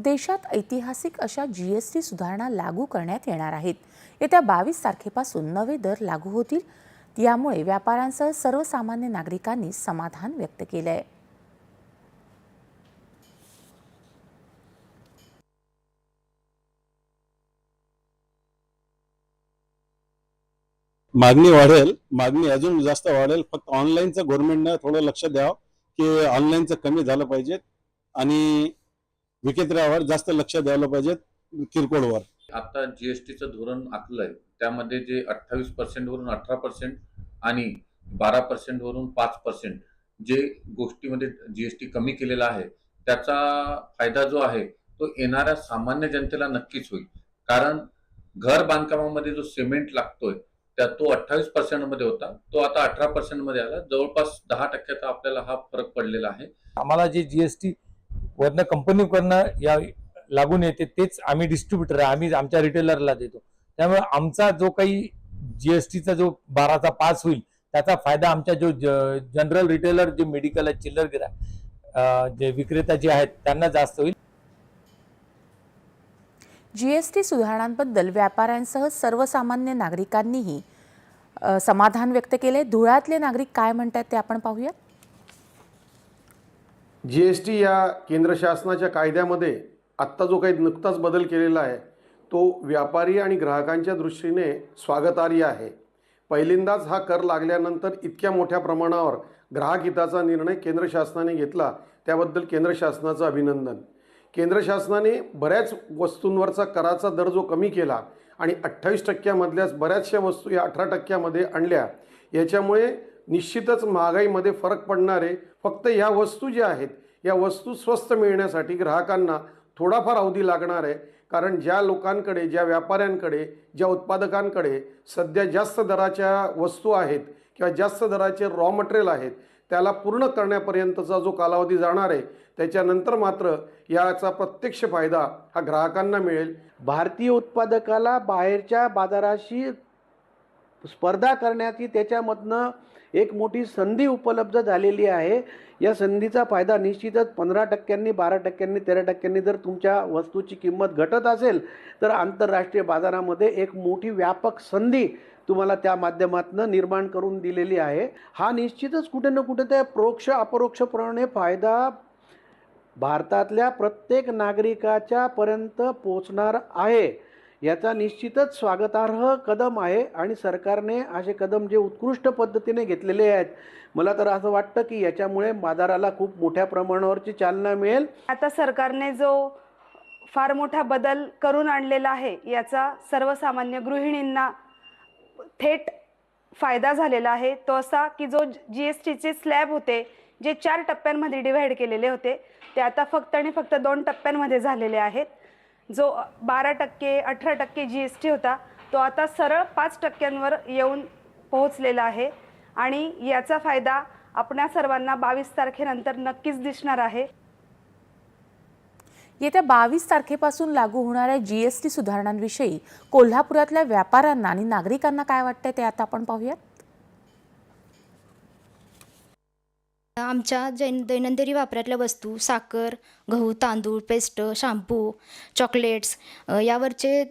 देशात ऐतिहासिक अशा जी एस टी सुधारणा लागू करण्यात येणार आहेत. येत्या बावीस तारखेपासून नवे दर लागू होतील. यामुळे व्यापाऱ्यांसह सर्वसामान्य नागरिकांनी समाधान व्यक्त केलं आहे मागणी वाढेल. मागणी अजून जास्त वाढेल. फक्त ऑनलाईनचं गव्हर्नमेंटनं थोडं लक्ष द्यावं की ऑनलाईनचं कमी झालं पाहिजे. आणि विक्रेत्यावर जास्त लक्ष द्यायला पाहिजे किरकोळवर आता जीएसटीचं धोरण आखलंय. त्यामध्ये जे अठ्ठावीस पर्सेंट वरून अठरा पर्सेंट आणि बारा पर्सेंट वरून पाच पर्सेंट जे गोष्टीमध्ये जीएसटी कमी केलेला आहे त्याचा फायदा जो आहे तो येणाऱ्या सामान्य जनतेला नक्कीच होईल. कारण घर बांधकामामध्ये जो सिमेंट लागतोय त्या तो अठ्ठावीस पर्सेंटमध्ये होता. तो आता अठरा पर्सेंटमध्ये आला. जवळपास दहा टक्क्याचा आपल्याला हा फरक पडलेला आहे. आम्हाला जे जीएसटी वरनं कंपनीकडनं या लागून येते तेच आम्ही डिस्ट्रीब्युटर आहे. आम्ही आमच्या रिटेलरला देतो. त्यामुळे आमचा जो काही जीएसटीचा जो बाराचा पास होईल त्याचा फायदा आमच्या जो जनरल रिटेलर जे मेडिकल आहे चिल्लर गिरा जे विक्रेता जे आहेत त्यांना जास्त होईल. जीएसटी सुधारणांबद्दल व्यापाऱ्यांसह सर्वसामान्य नागरिकांनीही समाधान व्यक्त केले धुळ्यातले नागरिक काय म्हणतात ते आपण पाहूया जी एस टी या केंद्र शासनाच्या कायद्यामध्ये आत्ता जो काही नुकताच बदल केलेला आहे तो व्यापारी आणि ग्राहकांच्या दृष्टीने स्वागतार्ह आहे. पहिल्यांदाच हा कर लागल्यानंतर इतक्या मोठ्या प्रमाणावर ग्राहक हिताचा निर्णय केंद्र शासनाने घेतला त्याबद्दल केंद्र शासनाचं अभिनंदन. केंद्र शासनाने बऱ्याच वस्तूंवरचा कराचा दर जो कमी केला आणि अठ्ठावीस टक्क्यामधल्याच बऱ्याचशा वस्तू या अठरा टक्क्यामध्ये आणल्या याच्यामुळे निश्चितच महागाईमध्ये फरक पडणार आहे फक्त ह्या वस्तू ज्या आहेत या वस्तू स्वस्त मिळण्यासाठी ग्राहकांना थोडाफार अवधी लागणार आहे. कारण ज्या लोकांकडे ज्या व्यापाऱ्यांकडे ज्या उत्पादकांकडे सध्या जास्त दराच्या वस्तू आहेत किंवा जास्त दराचे रॉ मटेरियल आहेत त्याला पूर्ण करण्यापर्यंतचा जो कालावधी जाणार आहे त्याच्यानंतर मात्र याचा प्रत्यक्ष फायदा हा ग्राहकांना मिळेल. भारतीय उत्पादकाला बाहेरच्या बाजाराशी स्पर्धा करण्याची त्याच्यामधनं एक मोठी संधी उपलब्ध झालेली आहे. या संधीचा फायदा निश्चितच पंधरा टक्क्यांनी बारा टक्क्यांनी तेरा टक्क्यांनी जर तुमच्या वस्तूची किंमत घटत असेल तर आंतरराष्ट्रीय बाजारामध्ये एक मोठी व्यापक संधी तुम्हाला त्या माध्यमातून निर्माण करून दिलेली आहे. हा निश्चितच कुठे ना कुठे त्या प्रोक्ष अपरोक्षपणे फायदा भारतातल्या प्रत्येक नागरिकाच्या पर्यंत पोचणार आहे. याचा निश्चितच स्वागतार्ह कदम आहे आणि सरकारने असे कदम जे उत्कृष्ट पद्धतीने घेतलेले आहेत मला तर असं वाटतं की याच्यामुळे बाजाराला खूप मोठ्या प्रमाणावरची चालना मिळेल. आता सरकारने जो फार मोठा बदल करून आणलेला आहे याचा सर्वसामान्य गृहिणींना थेट फायदा झालेला आहे. तो असा की जो जी एस टीचे स्लॅब होते जे चार टप्प्यांमध्ये डिव्हाइड केलेले होते ते आता फक्त आणि फक्त दोन टप्प्यांमध्ये झालेले आहेत. जो बारा टक्के अठरा टक्के जी एस टी होता तो आता सरळ पाच टक्क्यांवर येऊन पोहोचलेला आहे. आणि याचा फायदा आपणा सर्वांना बावीस तारखेनंतर नक्कीच दिसणार आहे. येत्या बावीस तारखेपासून लागू होणाऱ्या जी एस टी सुधारणांविषयी कोल्हापुरातल्या व्यापाऱ्यांना आणि नागरिकांना काय वाटतंय ते आता आपण पाहूयात. आमच्या जैन दैनंदिनी वापरातल्या वस्तू साखर गहू तांदूळ पेस्ट शाम्पू चॉकलेट्स यावरचे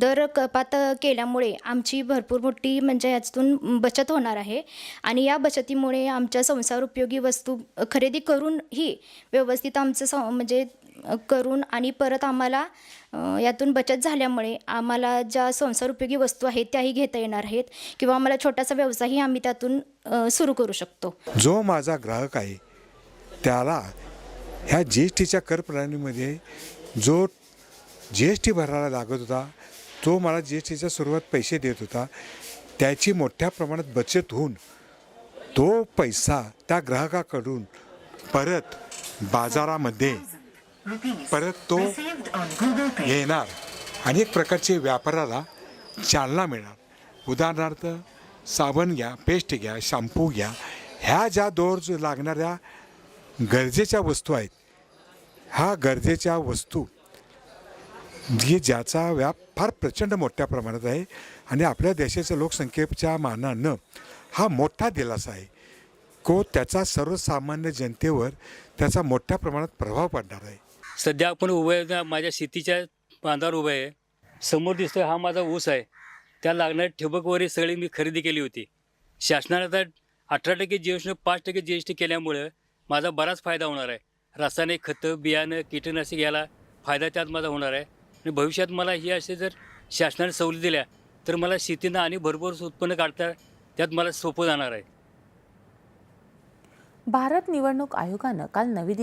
दर कपात केल्यामुळे आमची भरपूर मोठी म्हणजे याच्यातून बचत होणार आहे. आणि या बचतीमुळे आमच्या संसार उपयोगी वस्तू खरेदी करूनही व्यवस्थित आमचं सं म्हणजे करून आणि परत आम्हाला यातून बचत झाल्यामुळे आम्हाला ज्या संसार उपयोगी वस्तू आहेत त्याही घेता येणार आहेत किंवा आम्हाला छोटासा व्यवसायही आम्ही त्यातून सुरू करू शकतो. जो माझा ग्राहक आहे त्याला ह्या जी एस टीच्या कर प्रणालीमध्ये जो जी एस टी भरायला लागत होता तो मला जी एस टीच्या सुरुवात पैसे देत होता त्याची मोठ्या प्रमाणात बचत होऊन तो पैसा त्या ग्राहकाकडून परत बाजारामध्ये परत तो येणार अनेक प्रकारचे व्यापाराला चालना मिळणार. उदाहरणार्थ साबण घ्या पेस्ट घ्या शॅम्पू घ्या. ह्या ज्या दोर लागणाऱ्या गरजेच्या वस्तू आहेत ह्या गरजेच्या वस्तू जी ज्याचा व्याप फार प्रचंड मोठ्या प्रमाणात आहे आणि आपल्या देशाच्या लोकसंख्येच्या मानानं हा मोठा दिलासा आहे. को त्याचा सर्वसामान्य जनतेवर त्याचा मोठ्या प्रमाणात प्रभाव पडणार आहे. सध्या आपण उभे आहे ना माझ्या शेतीच्या बांधावर उभं आहे. समोर दिसतोय हा माझा ऊस आहे. त्या लागणारी ठिबक वगैरे सगळी मी खरेदी केली होती. शासनाने आता अठरा टक्के जी एस टी पाच टक्के जी एस टी केल्यामुळं माझा बराच फायदा होणार आहे. रासायनिक खतं बियाणं कीटकनाशक याला फायदा त्यात माझा होणार आहे. आणि भविष्यात मला ही असे जर शासनाने सवलती दिल्या तर मला शेतीनं आणि भरपूर उत्पन्न काढता त्यात मला सोपं जाणार आहे. भारत निवडणूक आयोगानं काल नवी दिल्ली